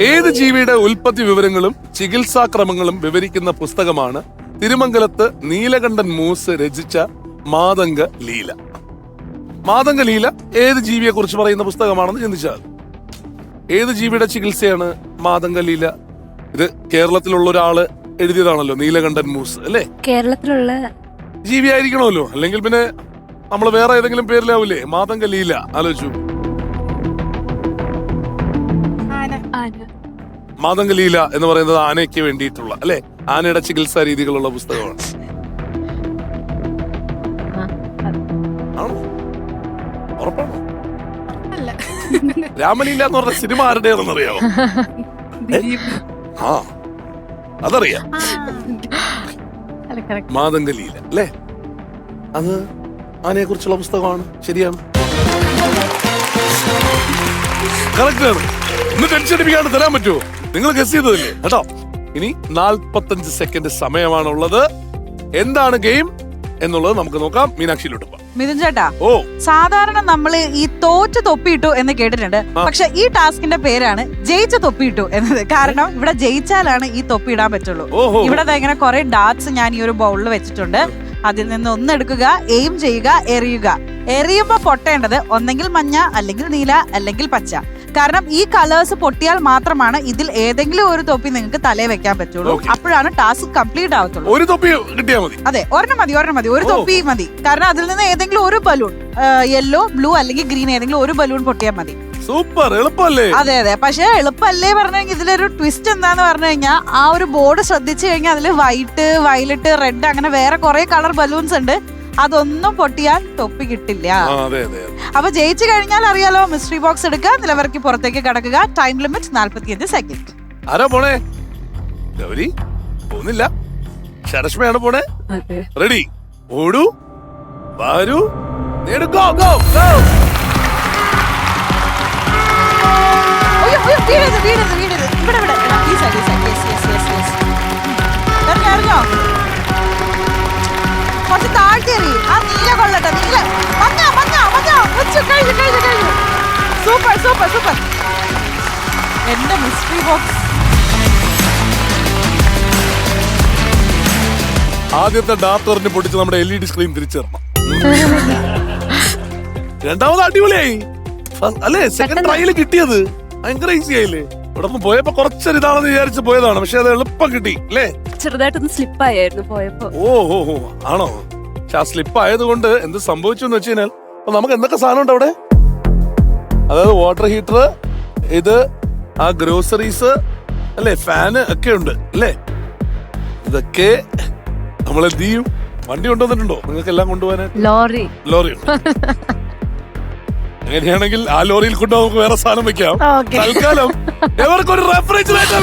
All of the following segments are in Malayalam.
ഏത് ജീവിയുടെ ഉൽപ്പത്തി വിവരങ്ങളും ചികിത്സാക്രമങ്ങളും വിവരിക്കുന്ന പുസ്തകമാണ് തിരുമംഗലത്ത് നീലകണ്ഠൻ മൂസ് രചിച്ച മാതംഗ ലീല. മാതംഗ ലീല ഏത് ജീവിയെ കുറിച്ച് പറയുന്ന പുസ്തകമാണെന്ന് ചിന്തിച്ചാൽ. ഏത് ജീവിയുടെ ചികിത്സയാണ് മാതംഗ ലീല? ഇത് കേരളത്തിലുള്ള ഒരാൾ എഴുതിയതാണല്ലോ നീലകണ്ഠൻ മൂസ് അല്ലേ? കേരളത്തിലുള്ള ജീവിയായിരിക്കണമല്ലോ അല്ലെങ്കിൽ പിന്നെ നമ്മൾ വേറെ ഏതെങ്കിലും പേരിലാവൂലേ? മാതംഗ ലീല ആലോചിച്ചു. ആന മാതംഗ ലീല എന്ന് പറയുന്നത് ആനയ്ക്ക് വേണ്ടിയിട്ടുള്ള അല്ലെ? ആനയുടെ ചികിത്സാ രീതികളുള്ള പുസ്തകമാണ്. ആണോ? ഉറപ്പാണോ? രാമലീല എന്ന് പറഞ്ഞ സിനിമ ആരുടേതെന്ന് അറിയാമോ ആ അതറിയാം. അല്ല correct. മാതംഗ ലീല അല്ലേ? അത് ആനയെ കുറിച്ചുള്ള പുസ്തകമാണ്. ശരിയാണ്. കറക്റ്റ് ആണ്. ഒന്ന് ടെൻഷൻ അടിപ്പിക്കാണ്ട് തരാൻ പറ്റുമോ? നിങ്ങൾ ഗസ് ചെയ്തതല്ലേ? കേട്ടോ. ഇനി നാൽപ്പത്തഞ്ച് സെക്കൻഡ് സമയമാണുള്ളത്. എന്താണ് ഗെയിം എന്നുള്ളത് നമുക്ക് നോക്കാം. മീനാക്ഷിയിലോട്ട് മിഥുൻ ചേട്ടാ ഓ. സാധാരണ നമ്മൾ ഈ തോറ്റ് തൊപ്പിയിട്ടു എന്ന് കേട്ടിട്ടുണ്ട്. പക്ഷെ ഈ ടാസ്കിന്റെ പേരാണ് ജയിച്ച തൊപ്പിയിട്ടു എന്നത്. കാരണം ഇവിടെ ജയിച്ചാലാണ് ഈ തൊപ്പി ഇടാൻ പറ്റുള്ളൂ. ഇവിടെ ഇങ്ങനെ കുറെ ഡാർട്സ് ഞാൻ ഈ ഒരു ബൗളിൽ വെച്ചിട്ടുണ്ട്. അതിൽ നിന്ന് ഒന്ന് എടുക്കുക എയിം ചെയ്യുക എറിയുക. എറിയുമ്പോ പൊട്ടേണ്ടത് ഒന്നെങ്കിൽ മഞ്ഞ അല്ലെങ്കിൽ നീല അല്ലെങ്കിൽ പച്ച. കാരണം ഈ കളേഴ്സ് പൊട്ടിയാൽ മാത്രമാണ് ഇതിൽ ഏതെങ്കിലും ഒരു തൊപ്പി നിങ്ങൾക്ക് തലേ വെക്കാൻ പറ്റുള്ളൂ. അപ്പോഴാണ് ടാസ്ക് കംപ്ലീറ്റ് ആവത്തുള്ളൂ. ഒരു തൊപ്പി മതി. അതെ ഒരെണ്ണം മതി ഒരെണ്ണം മതി. ഒരു തൊപ്പി മതി. കാരണം അതിൽ നിന്ന് ഏതെങ്കിലും ഒരു ബലൂൺ യെല്ലോ ബ്ലൂ അല്ലെങ്കിൽ ഗ്രീൻ ഏതെങ്കിലും ഒരു ബലൂൺ പൊട്ടിയാൽ മതി. സൂപ്പർ എളുപ്പല്ലേ? അതെ അതെ. പക്ഷെ എളുപ്പല്ലേ പറഞ്ഞു ഇതിലൊരു ട്വിസ്റ്റ് എന്താന്ന് പറഞ്ഞു കഴിഞ്ഞാൽ ആ ഒരു ബോർഡ് ശ്രദ്ധിച്ചു കഴിഞ്ഞാൽ അതിൽ വൈറ്റ് വയലറ്റ് റെഡ് അങ്ങനെ വേറെ കുറെ കളർ ബലൂൺസ് ഉണ്ട്. അതൊന്നും പൊട്ടിയാൽ തൊപ്പി കിട്ടില്ല. അതെ അതെ. അപ്പൊ ജയിച്ചു കഴിഞ്ഞാൽ അറിയാലോ മിസ്റ്ററി ബോക്സ് എടുക്കുക നിലവറയ്ക്ക് പുറത്തേക്ക് കടക്കുക ടൈം ലിമിറ്റ് നാല്പത്തിയഞ്ച് സെക്കൻഡ് ആരാ പോണേ ഗൗരി പോകുന്നില്ല ശരശ്മയാണ് പോണേ റെഡി ഓടൂ വരൂ നേടുക്കോ ഗോ ഗോ അയ്യോ, അയ്യോ, വീടരുത്, വീടരുത്, വീടരുത്. ഇവിടെ, ഇവിടെ. എടാ, ഈ side, ഈ side. Yes, yes, yes, yes. ഇറങ്ങി, ഇറങ്ങിയോ? കുറച്ച് താഴ്ത്തി എറി. ആ നീല കൊള്ളട്ടെ, നീല. ഉച്ച, കഴിഞ്ഞു, കഴിഞ്ഞു, കഴിഞ്ഞു. Super super super. എന്റെ മിസ്റ്ററി ബോക്സ് ആദ്യത്തെ ഡാർട്ടറിന് പൊടിച്ച് നമ്മുടെ എൽ ഇ ഡി സ്ക്രീൻ തിരിച്ചു തരണം രണ്ടാമത് അടിപൊളിയായി. അല്ലേ സെക്കൻഡ് ട്രയൽ കിട്ടിയത്. ഭയങ്കര ഈസി ആയില്ലേ? ഇവിടെ നിന്ന് പോയപ്പോ കുറച്ചൊരു ഇതാണെന്ന് വിചാരിച്ച് പോയതാണ്. പക്ഷെ അത് എളുപ്പം കിട്ടി അല്ലേ? ചെറുതായിട്ടൊന്ന് സ്ലിപ്പായിരുന്നു പോയപ്പോ. ഓ ഓ ഓ ആണോ? പക്ഷെ ആ സ്ലിപ്പ് ആയതുകൊണ്ട് എന്ത് സംഭവിച്ചു എന്ന് വെച്ച് കഴിഞ്ഞാൽ അപ്പൊ നമുക്ക് എന്തൊക്കെ സാധനം ഉണ്ട് അവിടെ? അതായത് വാട്ടർ ഹീറ്റർ ഇത് ആ ഗ്രോസറീസ് അല്ലേ ഫാന് ഒക്കെ ഉണ്ട് അല്ലേ? ഇതൊക്കെ നമ്മൾ എന്ത് ചെയ്യും? വണ്ടി കൊണ്ടുവന്നിട്ടുണ്ടോ? നിങ്ങൾക്ക് എല്ലാം കൊണ്ടുപോകാൻ ലോറി. ലോറി അങ്ങനെയാണെങ്കിൽ ആ ലോറിയിൽ കൊണ്ട് നമുക്ക് വേറെ സാധനം വെക്കാം. തൽക്കാലം എവർക്കൊരു റെഫ്രിജറേറ്റർ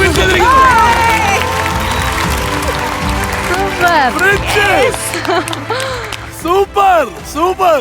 സൂപ്പർ സൂപ്പർ സൂപ്പർ